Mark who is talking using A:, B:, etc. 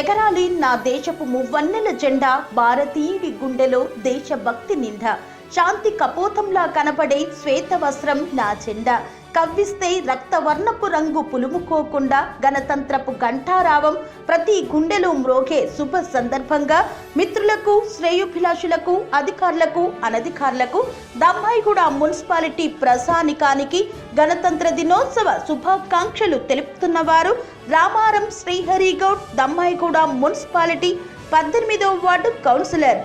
A: ఎగరాలి నా దేశపు మువ్వన్నెల జెండా భారతీయుడి గుండెలో దేశభక్తి నింద. శాంతి కపోతంలా కనపడే శ్వేత వస్త్రం నా జెండా. కవ్విస్తే రక్తవర్ణపు రంగు పులుముకోకుండా గణతంత్రపు ఘంటారావం ప్రతి గుండెలో మ్రోగే శుభ సందర్భంగా మిత్రులకు శ్రేయోభిలాషులకు అధికారులకు అనధికారులకు దమ్మాయిగూడ మున్సిపాలిటీ ప్రసానికానికి గణతంత్ర దినోత్సవ శుభాకాంక్షలు తెలుపుతున్నవారు రామారం శ్రీహరిగౌడ్ దమ్మాయిగూడ మున్సిపాలిటీ పద్దెనిమిదవ వార్డు కౌన్సిలర్.